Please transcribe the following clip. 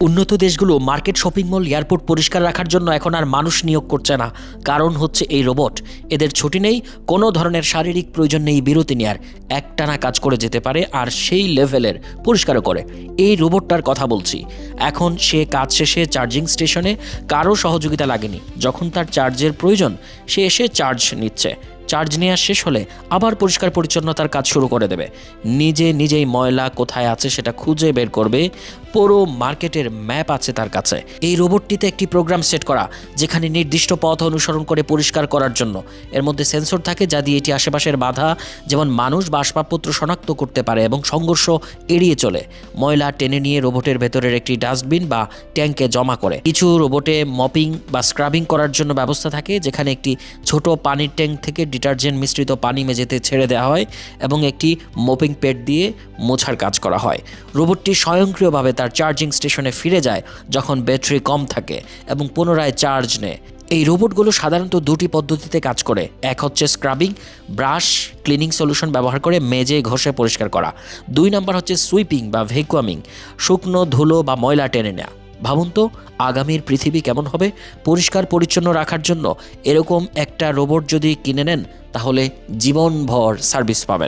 উন্নত দেশগুলো market shopping mall, airport পরিষ্কার রাখার জন্য এখন আর মানুষ নিয়োগ করছে না। কারণ হচ্ছে এই রোবট। এদের ছুটি নেই, কোনো ধরনের শারীরিক প্রয়োজন নেই বিরতি নেয়ার। একটানা কাজ করে যেতে পারে আর সেই লেভেলের পরিষ্কারও করে। এই রোবটটার কথা বলছি। এখন সে কাজ শেষে চার্জিং স্টেশনে কারও সহযোগিতা লাগেনি। যখন তার চার্জের প্রয়োজন, সে এসে চার্জ নিচ্ছে। চার্জ নেওয়া শেষ হলে আবার পরিষ্কার পরিচ্ছন্নতার কাজ শুরু করে দেবে। নিজে নিজেই ময়লা কোথায় আছে সেটা খুঁজে বের করবে। পুরো মার্কেটের ম্যাপ আছে তার কাছে। এই রোবটটিতে একটি প্রোগ্রাম সেট করা, যেখানে নির্দিষ্ট পথ অনুসরণ করে পরিষ্কার করার জন্য। এর মধ্যে সেন্সর থাকে যা দিয়ে এটি আশেপাশের বাধা, যেমন মানুষ বা আসবাবপত্র শনাক্ত করতে পারে এবং সংঘর্ষ এড়িয়ে চলে। ময়লা টেনে নিয়ে রোবটের ভেতরের একটি ডাস্টবিন বা ট্যাঙ্কে জমা করে। কিছু রোবটে মপিং বা স্ক্রাবিং করার জন্য ব্যবস্থা থাকে, যেখানে একটি ছোট পানির ট্যাঙ্ক থেকে ডিটারজেন্ট মিশ্রিত পানি মেঝেতে ছেড়ে দেওয়া হয় এবং একটি মপিং পেড দিয়ে মোছার কাজ করা হয়। রোবটটি স্বয়ংক্রিয়ভাবে তার চার্জিং স্টেশনে ফিরে যায় যখন ব্যাটারি কম থাকে এবং পুনরায় চার্জ নেয়। এই রোবটগুলো সাধারণত দুটি পদ্ধতিতে কাজ করে। এক হচ্ছে স্ক্রাবিং ব্রাশ ক্লিনিং সলিউশন ব্যবহার করে মেজে ঘষে পরিষ্কার করা। দুই নাম্বার হচ্ছে সুইপিং বা ভেকুয়ামিং শুকনো ধুলো বা ময়লা টেনে নেওয়া ভাবুন তো, আগামীর পৃথিবী কেমন হবে? পরিষ্কার পরিচ্ছন্ন রাখার জন্য এরকম একটা রোবট যদি কিনে নেন, তাহলে জীবনভর সার্ভিস পাবেন।